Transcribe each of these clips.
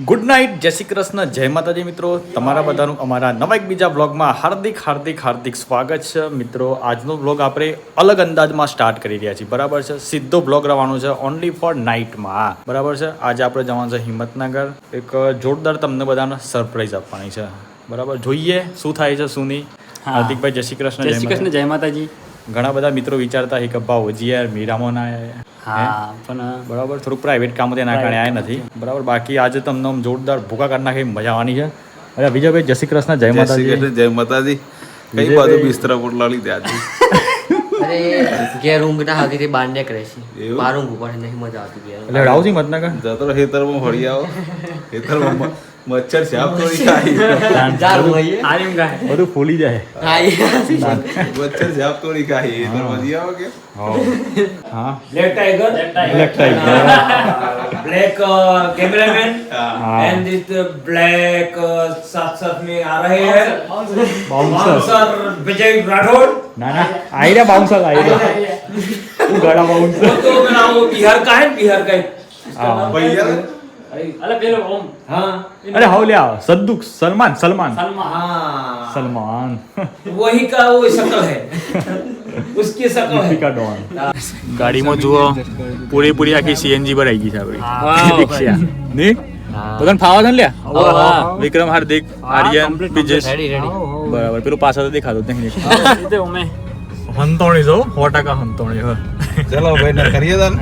Good night જય શ્રી કૃષ્ણ જય માતાજી મિત્રો. તમારા બધાનું અમારા નવા એક બીજા બ્લોગમાં હાર્દિક હાર્દિક હાર્દિક સ્વાગત છે. મિત્રો આજનો બ્લોગ આપણે અલગ અંદાજમાં સ્ટાર્ટ કરી રહ્યા છીએ. બરાબર છે? સીધો બ્લોગ રહેવાનો છે ઓનલી ફોર નાઇટમાં બરાબર છે? આજે આપણે જવાનું છે હિંમતનગર. એક જોરદાર તમને બધાને સરપ્રાઈઝ આપવાની છે. બરાબર? જોઈએ શું થાય છે શું નહીં. હાર્દિકભાઈ જય શ્રી કૃષ્ણ જય શ્રી કૃષ્ણ જય માતાજી માતાજી. ઘણા બધા મિત્રો વિચારતા હે કે ભાવ હજી મીરામો ના હા. પણ બરાબર થોડુંક પ્રાઇવેટ કામ તેના કારણે આવ્યા નથી. બરાબર બાકી આજે તમને આમ જોરદાર ભૂકા કરી નાખી મજા આવવાની છે. અરે વિજયભાઈ જય શ્રી કૃષ્ણ જય માતાજી. જય માતાજી. કઈ બાજુ બિસ્તરા પોટલા લીધા આજે? અરે ઘેર ઊંઘ ના આવતી તે બહાર નીકળે છે? બહાર ઊંઘ પડે નહીં મજા આવતી એટલે રાવજી મતનગર. જતો રહો ખેતરમાં ફરી આવો. ખેતરમાં મ- મચ્છર છે આપ થોડી ખાઈ જાર હોઈએ આર્યમ ગાય બધું ફૂલી જાય હા એ મચ્છર છે આપ થોડી ખાઈ ખેતરમાં જઈ આવો કે હા Black Tiger, black type black uh, cameraman, हाँ। and this uh, black uh, साथ साथ में आ रहे हैं બાઉન્સર बाउंसर विजय राठौड़ ના ના આઈ રહ્યા બાઉન્સર આઈ રહ્યા ગળા બાઉન્સર वो तो मेरा वो बिहार का है बिहार का है હા ભૈયા અલે પેલો ઓમ. હા. અરે હવલ્યા સદ્દુક સલમાન સલમાન. સલમાન. સલમાન. વહી કા વો શકલ હે? ઉસકી શકલ હે? કા ડોન. ગાડીમાં જુઓ પૂરી પૂરી આખી સીએનજી પર આવી ગઈ છે આપણી રિક્ષા ને? બગન વિક્રમ હાર્દિક આર્યન પિજેશ. બરાબર. પેલું પાછળ દેખાતો નહીં. હંતોણી જો સો ટકા હંતોણી હા. ચલો ભાઈ ના કરીએ તાન.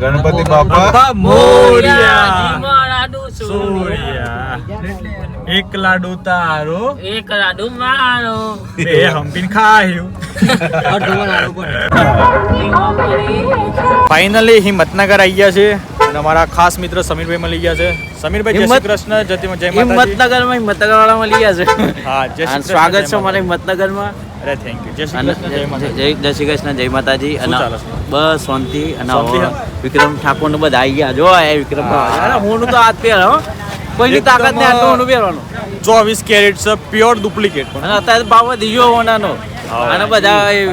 ગણપતિ બાપા. મોરિયા. સોરિયા. એક લાડુ તારો. એક લાડુ મારો. બે હંપીન ખાયું. ફાઇનલી હિંમતનગર આવી ગયા છે અને અમારા ખાસ મિત્ર સમીરભાઈ મળી ગયા છે. સમીરભાઈ જય શ્રી કૃષ્ણ જય જય માતાજી. હિંમતનગરમાં હિંમતનગર વાળા મળી ગયા છે. હા જય સ્વાગત છે મારે માતાજી. હિંમતનગરમાં અરે થેન્ક યુ જય શ્રી કૃષ્ણ જય માતાજી. જય જય શ્રી કૃષ્ણ જય માતાજી. અને બસ શાંતિ. અને? વિક્રમ ઠાકોર ને બધા આવી ગયા. જો એ વિક્રમ હા. અરે હું તો હાથ પહેર હો. કોઈની તાકાત ને આટલું હું પહેરવાનું. ચોવીસ કેરેટ છે પ્યોર ડુપ્લિકેટ અને અત્યારે ભાવ વધી ગયો હોનાનો. અને બધા એ-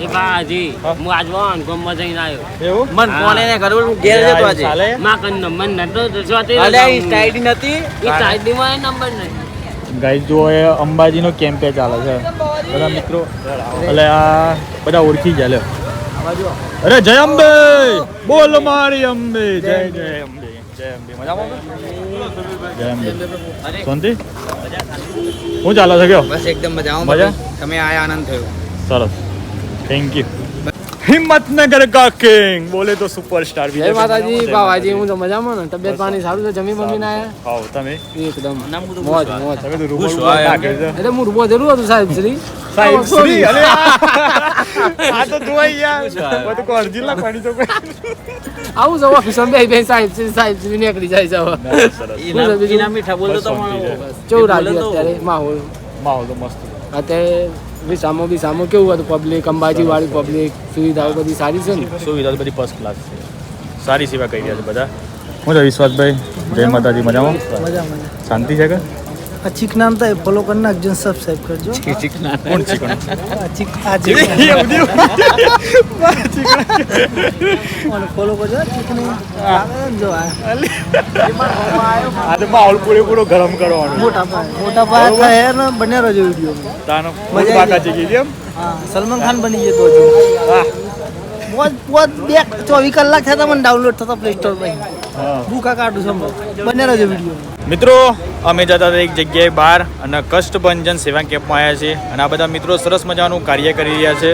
એ બાજી હું. આજવાન ગમવા જઈને આવ્યો. એવું? મન કોને ને કર્યું હું ઘેર જતો આજે. માં કન નંબર નતો જોતી અલ્યા ઈ સ્ટાઈલ નથી. એ સાઈડમાં નંબર નહીં. ગાઈસ જુઓ એ અંબાજીનો કેમ્પે ચાલે છે. બધા મિત્રો એટલે આ બધા ઓળખી ગયા લ્યો અરે જય અંબે! બોલ મારી અંબે જય જય અંબે જય અંબે. મજામાં જય અંબે. શાંતિ? શું ચાલે છે કયો? બસ એકદમ મજામાં મજા? તમે? આયા આનંદ થયો. સરસ. થેન્ક યુ હિંમતનગર કા કિંગ. બોલે તો સુપરસ્ટાર વિજય માતાજી બાવાજી હું તો મજામાં ને? તબિયત પાણી સારું છે? જમી મમ્મી ના હાવ તમે? એકદમ. મોજ મોજ. તમે તો રૂબો એટલે હું રૂબો જરૂર હતું સાહેબ શ્રી. સાહેબ શ્રી અરે આ. તો જોઈ યાર બધું કો જિલ્લા પાણી તો આવું છે ઓફિસમાં બે બે સાહેબ શ્રી સાહેબ શ્રી નીકળી જાય જાવ ઈના- મીઠા બોલતો તો રાખ્યું અત્યારે માહોલ. માહોલ તો મસ્ત અત્યારે વિસામો સામો કેવું હતું પબ્લિક અંબાજી વાળી પબ્લિક સુવિધાઓ બધી સારી છે ને? સુવિધા બધી ફર્સ્ટ ક્લાસ છે. સારી સેવા કરી રહ્યા છે બધા. હું છે વિશ્વાસભાઈ. જય માતાજી મજામાં? મજા મજા શાંતિ છે કે? આ ચીક નામ થાય ફોલો કરી નાખજો સબસ્ક્રાઇબ કરજો. કોણ છે કોણ આ ચીક આ ચીક ફોલો કરજો? ચીકને આવે જો આ. તો માહોલ પૂરેપૂરો ગરમ કરવાનો. મોટા પાયે મોટા પાયે થાય ને બને રહેજો વીડિયો તાનો મજા બાકા છે કેમ હા સલમાન ખાન બની જતો હજુ. પોત પોત બે ચોવીસ કલાક થતા મને ડાઉનલોડ થતા પ્લે સ્ટોર પર. ભૂખા કાઢું સમજો બને રહેજો વીડિયો મિત્રો અમે જતા હતા એક જગ્યાએ બહાર અને કષ્ટભંજન સેવા કેમ્પમાં આવ્યા છીએ અને આ બધા મિત્રો સરસ મજાનું કાર્ય કરી રહ્યા છે.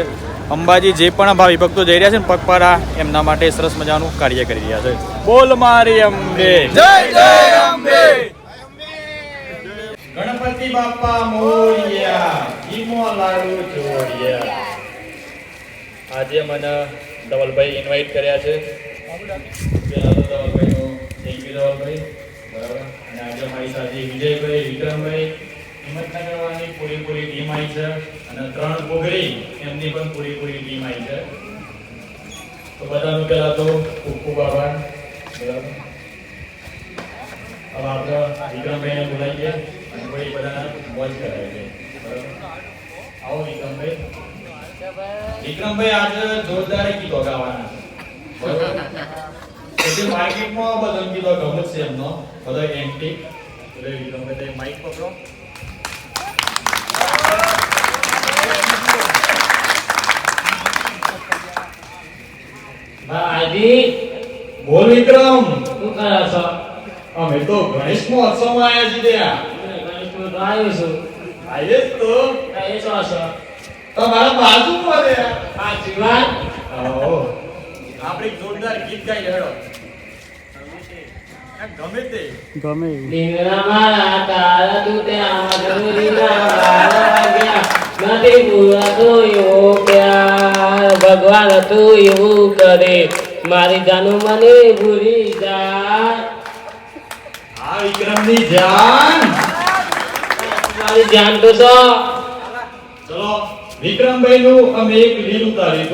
અંબાજી જે પણ ભાવિ ભક્તો જઈ રહ્યા છે ને પગપાળા એમના માટે સરસ મજાનું કાર્ય કરી રહ્યા છે. બોલ મારી અંબે. જય જય અંબે. ગણપતિ બાપા મોરિયા ઈમો લાડુ ચોરિયા. આજે મને ધવલભાઈ ઇન્વાઇટ કર્યા છે. ધવલભાઈનો બરાબર? અને આજે અમારી સાથે વિજયભાઈ વિક્રમભાઈ. હિંમતનગરવાળાની પૂરેપૂરી ટીમ આવી છે. અને ત્રણ પોગરી એમની પણ પૂરેપૂરી ટીમ આવી છે. તો બધાનું પહેલા તો ખૂબ ખૂબ આભાર. બરાબર? હવે આપણે વિક્રમભાઈને બોલાવીએ અને પછી બધાના મોજ કરાવીએ બરાબર આવો વિક્રમભાઈ વિક્રમભાઈ આજે જોરદાર કીધો ગાવાના પછી માર્કેટમાં બધા કીધો ગમે છે એમનો બધો એન્ટી એટલે વિક્રમભાઈ તમે માઇક પકડો. બાજી બોલ વિક્રમ. શું કરો છો? અમે તો ગણેશ મહોત્સવમાં આવ્યા છીએ ગણેશ તો આવ્યો છું. આઈએ તો. છો છો? તમારા બાજુમાં રે આ આવો. આપણે જોરદાર ગીત ગાઈ હેડો ગમે તે. ગમે મારા તારા તું ત્યાં વાગ્યા નથી પૂરાતો એવો પ્યાર. ભગવાન તું એવું કરે. મારી જાનું મને ભૂલી જાય. આ વિક્રમની જાન. મારી જાન તો છો ચલો. વિક્રમભાઈ નું અમે એક રીલ ઉતારી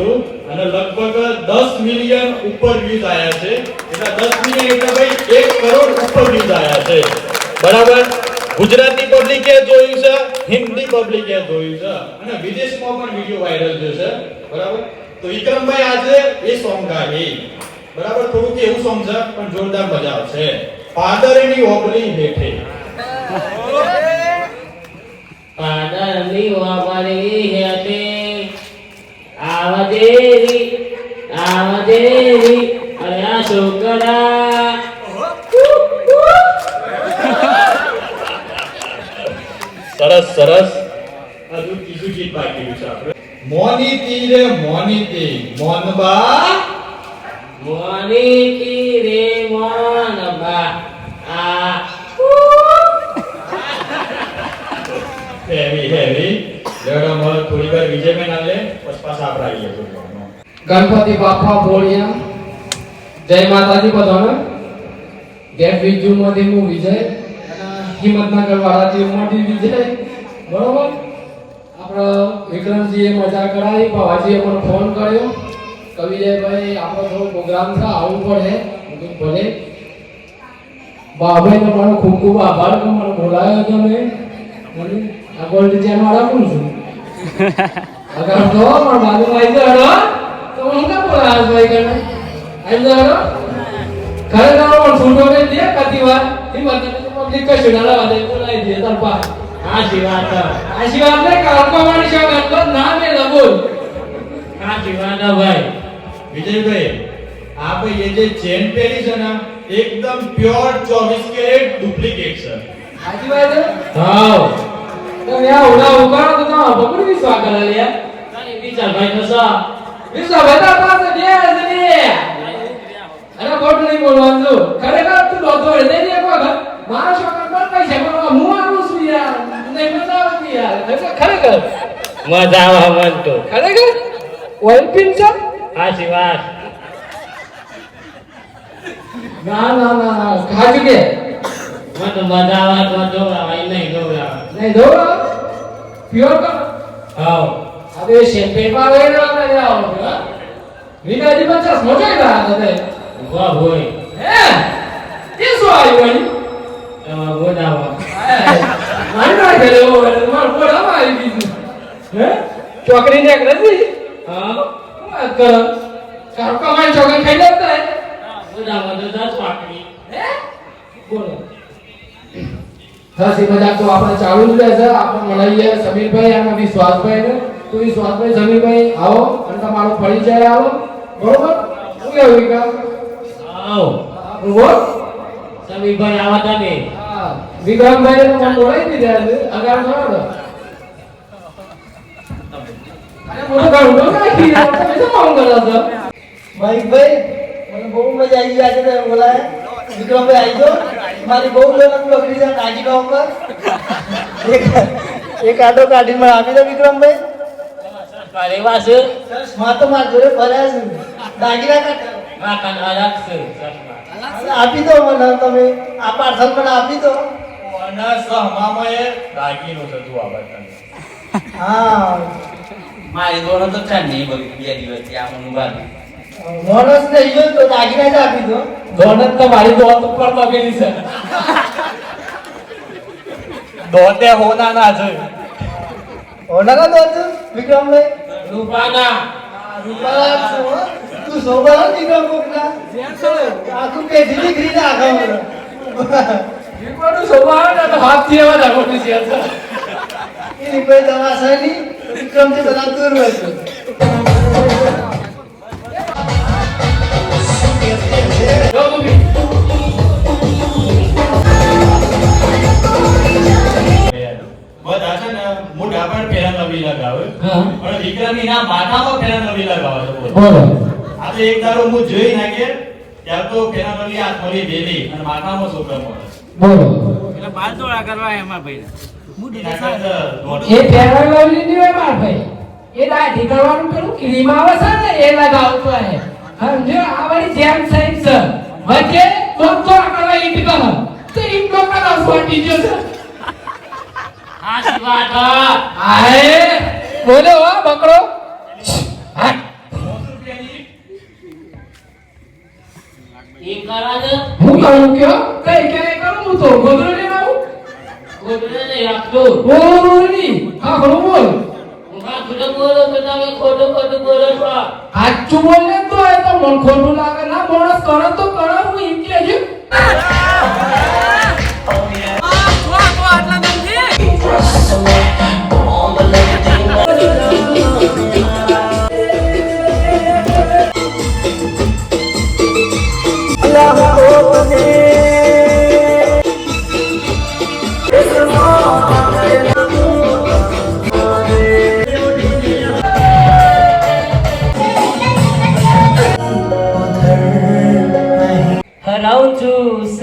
અને લગભગ 10 મિલિયન ઉપર વ્યૂઝ આયા છે. એટલે 10 મિલિયન એટલે ભાઈ 1 કરોડ ઉપર વ્યૂઝ આયા છે. બરાબર? ગુજરાતી પબ્લિકે જોયું છે, હિન્દી પબ્લિકે જોયું છે અને વિદેશમાં પણ વિડિયો વાયરલ થયો છે. બરાબર? તો વિક્રમભાઈ આજે એ સોંગ ગાય બરાબર? થોડુંક એવું સોંગ છે, પણ જોરદાર મજા આવશે. પાદરની ઓપરી બેઠે પાદરની વાપરી અરે આ છોકરા સરસ સરસ. હજુ બીજું ગીત બાકી છે આપણે. મોની તીરે મોની તી મોનબા મોની તી રે મોનબા આ. હેવી હેવી. લેડો મળો થોડી વાર વિજય મેં ના લે પછી પાછા આપણે આવીએ. ગણપતિ બાપા બોળિયા જય માતાજી બધાને. ગેટ વિજુમાંથી હું વિજય હિંમતનગર વાળાથી ઉમરથી વિજય બરોબર? આપણા વિક્રમજીએ મજા કરાવી ભાવાજીએ મને ફોન કર્યો. કવિજયભાઈ આપણો થોડો પ્રોગ્રામ છે આવવું પડે. ભલે. બાબાઈ તમારો ખૂબ ખૂબ આભાર. કે મને બોલાયો તમે આ ગોલ્ડ ચેન વાળા કોણ છું? અગર તો પણ બાજુ આવી જાય તો હું કે બોલાવ્યો ભાઈ કને આવી જાઓ ખરેખર પણ છૂટો કે દે કાતી વાર. હિંમત પબ્લિક કશું ના લાવા દે બોલાવી દે તાર પા. સાચી વાત આશીર્વાદ ને કાળકોવાની શોખ હતો ના મે લબોલ સાચી વાત ભાઈ. વિજયભાઈ આ ભાઈ એ જે ચેન પહેરી છે ને એકદમ પ્યોર 24 કેરેટ ડુપ્લિકેટ છે. સાચી વાત હા. તમે આ ઉડા ઉગાડો તો તમે બકડી વિશ્વાસ કરે લે? વિચાર ભાઈ છો. વિશ્વાસ બેટા પાસે બે હજાર અરે ખોટું નહીં બોલવાનું. ખરેખર તું દોડતો હોય નહીં એક વખત. મારા છોકરા પર પૈસા પણ હું આવું છું યાર. નહીં મજા આવતી યાર ખરેખર. મજા આવે મન તો. ખરેખર? ઓઇલ પિન છે? સાચી વાત. ના ના ના ના. ખાજુ કે. મને મજા આવે તો ભાઈ નહીં જોડાવાય નહીં દો પ્યોર કર હાવ હવે શેમ્પેનમાં આવે ને આપણે લે આવો હા? વિકાજી પચાસ મોટો ગયા હતા ઊભા હોય. હે? એ શું આવ્યું એમાં બોલાવા મારી ના ઘરે હોય માર બોલ આવી ગયું હે? ચોકડી ને નથી? હા. વાત કરો? તારો કમાઈ ચોકડી ખાઈ લેતા હે બોલાવા તો દસ વાકડી હે? બોલો. હસી મજાક તો આપણે ચાલુ જ રહેશે. આપણે મળીએ સમીરભાઈ અને વિશ્વાસભાઈ ને. તો વિશ્વાસભાઈ સમીરભાઈ આવો અને તમારો પરિચય આવો. બરોબર? શું કેવું વિકાસ આવ. બોલ સમીરભાઈ આવા તમે. વિક્રમભાઈ નું નામ બોલાવી દીધા છે. અગાર તો. અરે મોટો ઘણો નાખી દીધો. તમે શું કામ કરો છો? ભાઈ ભાઈ મને બહુ મજા આવી આજે તમે બોલાયા વિક્રમભાઈ આવી જાઓ. મારી બહુ લગન બગડી છે કાઢી લો ઉપર. એક એક આટો કાઢીને મને આપી દો વિક્રમભાઈ. અરે વાસુ માં તો મારા જોડે ફર્યા છે. દાગીના કાઢ. આપી દો મને તમે આ પાર્સલ મને આપી દો. અને સહમામાં એ દાગીનું છે તું હા. મારી દોડો તો ચાલ નહીં બગડી બે દિવસથી આ મને મોનસ નહીં જોયું તો દાગીના જ આપી દો. ધોનત તો મારી દોત ઉપર બગેલી છે. દોતે હોના ના છે. ઓના કા દો વિક્રમભાઈ. રૂપાના. રૂપાના છો? તું તું હતી કે કોકના આખું પેઢી નીકળી નાખો મને વિક્રમનું સ્વભાવ આવે ને તો હાથથી એવા જ આગળથી છે. એની કોઈ દવા છે નહીં વિક્રમથી બધા દૂર હોય છે. જો મમ્મી બધા છે ને મોઢા પર ફેરન નવી લગાવે હા. પણ વિક્રમી ના માથામાં ફેરન નવી લગાવે છે બોલો. બોલો આ એક દાડો હું જોઈ નાખે ત્યારે તો ફેરન આ થોડી વેલી અને માથામાં છોકરા પડે બોલો એટલે બાર કરવા એમાં ભાઈ. એ ફેરનની હોય માર ભાઈ. એ દાઢી કરવાનું પેલું ક્રીમ આવે છે ને એ લગાવતો હે સમજો? આ વાળી જેમ સાઈડ છે. વચ્ચે તો કરવા ઈટ કર. તો ઈટ નો કરા ફોટી ગયો છે. આ. બોલો હો બકરો. છે કે? કઈ ક્યારે કરું હું તો? ગોદરો લઈને આવું? ખોટું નહીં આપતો ઓરી હા ખરું બોલ. બોલો બોલો છો. સાચું બોલે તો એ તો મન ખોટું લાગે. ના માણસ કરે તો કરે હું એમ કહેજો હરાઉં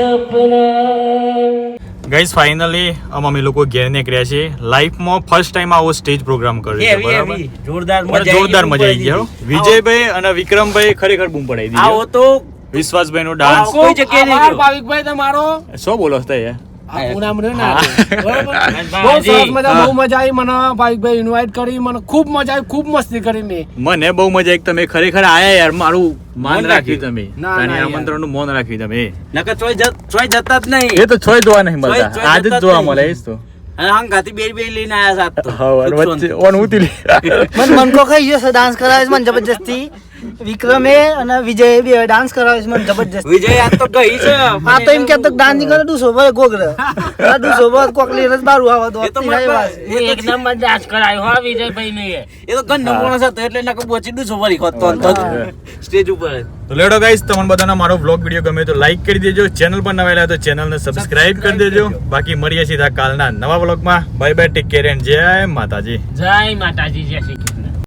સપના. ગાઈઝ ફાઇનલી અમે લોકો ઘેર નીકળ્યા છે લાઈફમાં ફર્સ્ટ ટાઈમ આવો સ્ટેજ પ્રોગ્રામ કર્યો છે બરાબર? જોરદાર જોરદાર મજા આવી ગયો વિજયભાઈ અને વિક્રમભાઈ ખરેખર બૂમ પડાવી દીધી આવો હો. તો વિશ્વાસભાઈ નો ડાન્સ કોઈ જગ્યાએ નહીં ભાવિકભાઈ તમારો. શું બોલો છો યાર આ પૂનામ રહ્યો ને આજે. બરાબર? હા. બહુ સરસ મજા બહુ મજા આવી મને ભાવિકભાઈ ઇન્વાઇટ કરી મને ખૂબ મજા આવી ખૂબ મસ્તી કરી મેં. મને બહુ મજા આવી તમે ખરેખર આયા યાર મારું માન રાખ્યું. તમે. આમંત્રણનું ના, મૌન રાખ્યું તમે. નકર ચોય જતા જ નહીં. એ તો છોય જોવા નહીં મળતા. આજ જ જોવા મળે એ તો. મને મનકો ખાઈ ડાન્સ કરાવે મને જબરજસ્તી. વિક્રમે અને વિજય બે ડાન્સ કરાવે છે મને જબરજસ્ત. વિજય આ તો ગઈ છે. આ તો એમ કેતો ડાન્સ નહીં કરે ડૂસો ભાઈ ગોગરે. આ ડૂસો ભાઈ કોકલી રસ બારું આવા તો એ તો મને- વાત. હું ડાન્સ કરાયો હા વિજય ભાઈ ને એ તો ગન નંબર છે તો એટલે નકર બોચી ડૂસો ભાઈ ખોતો સ્ટેજ ઉપર. તો લેડો ગાઈસ તમને બધાનો મારો વ્લોગ વીડિયો ગમે તો લાઈક કરી દેજો. ચેનલ પર નવા તો ચેનલને સબસ્ક્રાઇબ કરી દેજો. બાકી મળીએ સીધા કાલના નવા વ્લોગમાં bye bye take care and જય માતાજી. જય માતાજી જય શ્રી કૃષ્ણ.